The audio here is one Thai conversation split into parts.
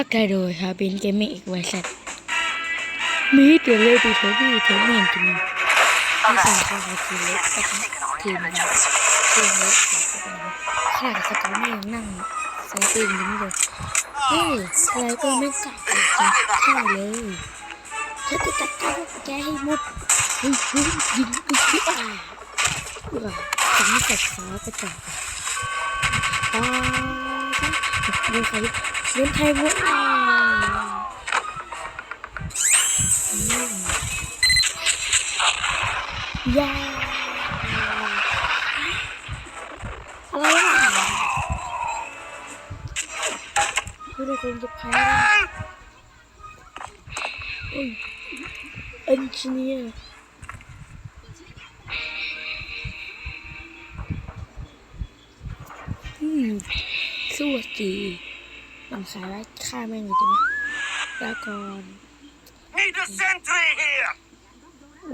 ประโดยฮาบินเกมมิ่งอีกบริษัทมีเดี๋ยวเลยดูเทปนี้เทปนี้เห็นกินมั้ยที่สั่งข้าวทีเล็กไปทั้งทีมนะทีมเล็กขนาดสกอร์ไม่ยังนั่งใส่ตีนนี่เลยเฮ้ยอะไรก็ไม่กลับเลยข้าเลยถ้าจะจัดการแกให้หมดเฮ้ยเฮ้ยยิงไปที่อ่าอ่าสำเสร็จฟ้ากระจอกอ่าเงินไทยเงินไทยหมดอ่าอืมยาอะไรวะคือเราคงจะแพ้แล้วโอ้ยเอนจิเนียร์อืมสวัสดี มันขายไว้ค่าแม่งเลยดีไหมแล้วก่อน Need a sentry here!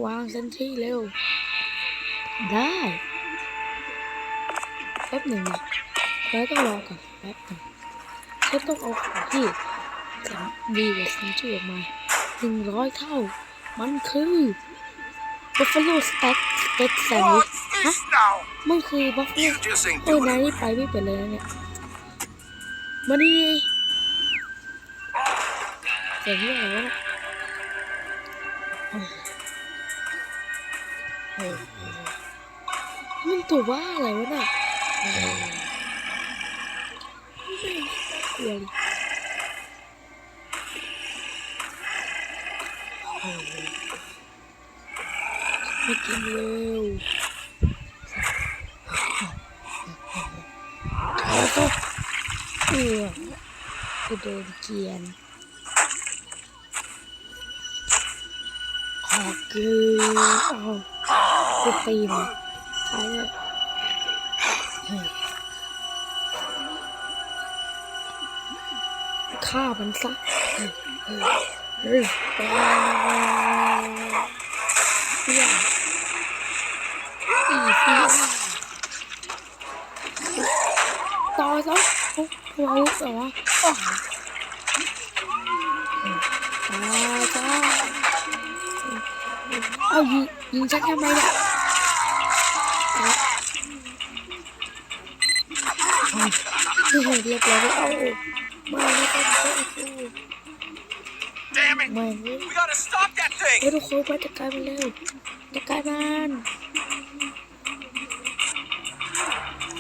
วางเซนที่เร็ว ได้แป๊บหนึ่งนะแล้วต้องรอก่อนแป๊บหนึ่งฉันต้องเอาของที่แข็งดีกว่าเซนที่ออกมาหนึ่งร้อยเท่า มันคือ Buffalo Stack Steak Sandwich What's ฮะ this now? มันคือ Buffalo You just ain't เอ้ย doing นาย it. นี่ไปไม่เป็นเลยนะเนี่ยมานี่ เสียงเรื่องอะไรวะเนี่ยเฮ้ยมันตัวว่าอะไรวะเนี่ยเดี๋ยวไม่กินเร็วแล้วก็เออกูโดนเกียน ขอคือเอากูตีมันตายเลยเฮ้ยฆ่ามันซะเฮ้ยเฮ้ยเฮ้ยตายเหี้ยอีเหี้ยต่อซะโอ้โหแต่ว่าอ้วตายจ้า เอายิงยิงฉันทำไมเนี่ยเอาที่เห็นเรียบร้อยแล้วเอามาไม่ต้องช่วยกู Damn it! ไม่เว้ย We gotta stop that เฮ้ย thing! ทุกคนไปจัดการมันเร็วจัดการมัน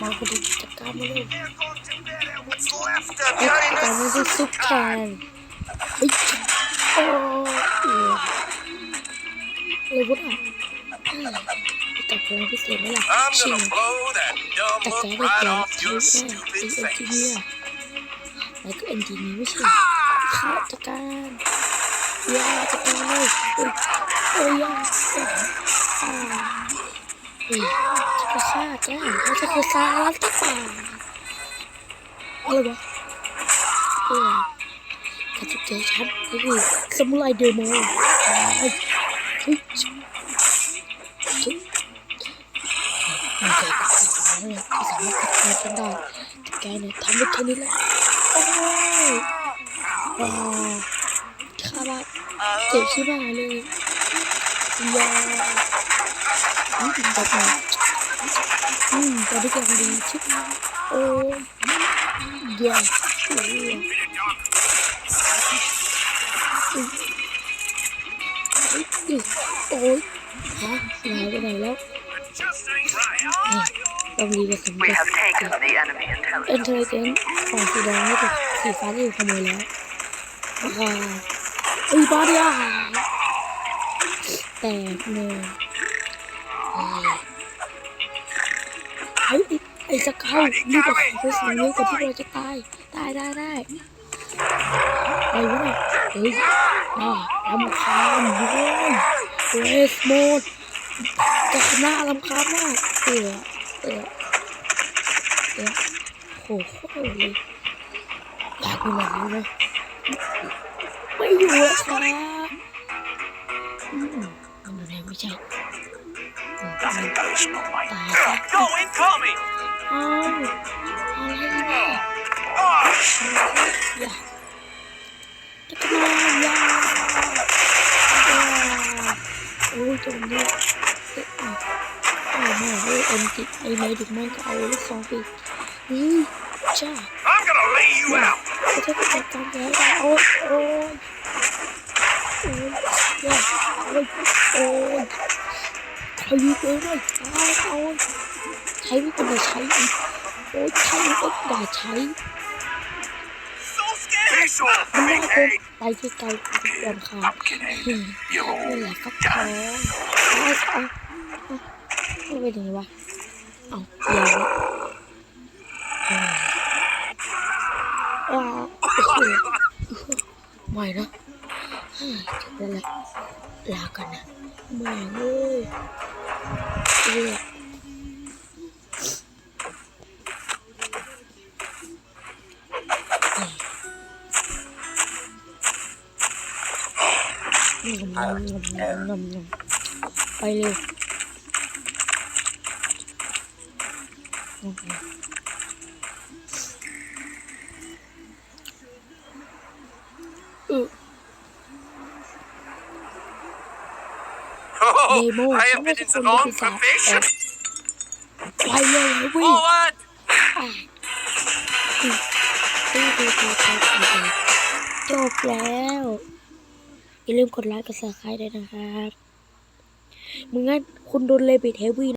มาคนดีจัดการมันเร็ว They're going to bury what's left of จัด you in การมัน the ด้วยซุปแคนเฮ้ยโอ้ เอออะไรวะเนี่ยเฮ้ยจับพลังพิเศษไหมล่ะ I'm ชิง gonna blow that dumb แต่แก look ได้ right แก off ใช้ your แค่ stupid ไอเอ็นจิเนีย face. แล้วก็เอ็นจิเนียไม่ใช่ข้าจัดการยาจัดการเลยเอ้ยเอ้ยยาอ่าเฮ้ยจะไปฆ่าแกแล้วจะคือซาลัสตาป่าอะไรวะเอ้ยกระจุกใจฉันก็คือสมุไรเดโม เฮ้ยเฮ้ยเฮ้ยมันใจกับสิ่งนั้นเลยสามารถจัดการฉันได้แกเนี่ยทำได้แค่นี้แหละโอ้ยว้าวข้าบ้าเจ็บชิบหายเลยยาอืมแบบนี้อืมตอนนี้กำลังดีชิบโอ้ยยาโอ้ย โอ้ยฮะหายไปไหนแล้ว Just ain't right. นี่ต้องรีบไปสม We กับ have taken the enemy intelligence. เอ็นเทอร์เจนของสีแดงนี่ถูกสีฟ้าที่ถูกขโมยแล้วว้าวอุ้ยบ้าดิอะแตกเลยเฮ้ยไอ้ไอ้สเการีบไปไปสิงเลยก่อนที่เราจะตาย ตายได้ได้อะไรวะเนี่ย เฮ้ยอ่าลำคาญโว้ยเวสโมดจะหน้าลำคาญมากเออเออเออโหโคตรเลยอยากอยู่ไหนเลยไม่อยู่แล้วครับอืมมันอยู่ไหนไม่ใช่อืมตายซะ Go incoming! อ้าวอะไรเนี่ย ตรงนี้เอ๊ะอ้าวอ้าวแม่เอ้ยเอ็นติดไอ้เมดิกแม่งก็เอาลูกซองไปนี่จ้า I'm gonna lay you out. ไม่ใช่เป็นการแย่ได้โอ้ยโอ้ยโอ้ยแย่โอ้ยโอ้ยใครมีปืนด้วยตายโอ้ยใช้ไม่เป็นไรใช้อีกโอ้ยใช้ไม่เป็นอย่าใช้ มันน่า thing เกิน ain't. ไปไกลๆไปรำคาญ I'm kidding. อืม You นี่ old แหละฟักทองเอาเอาเอาไม่เป็นยังไงวะเอาเดี๋ยวนะอืมว้าวโอ้โหไม่นะเฮ้ยจบแล้วแหละลากันนะแม่งเอ้ยเรียก ไปเร็วงมงมเออ Oh, Nemo, I have someone been into from long Lupita. probation. ไปเลยวิ่ง Forward. อะตีตีตีตีตีตีจบแล้ว อย่าลืมกดไลค์กดซับสไครต์ด้วยนะครับมึงงั้นคุณโดนเลบิดเฮฟวี่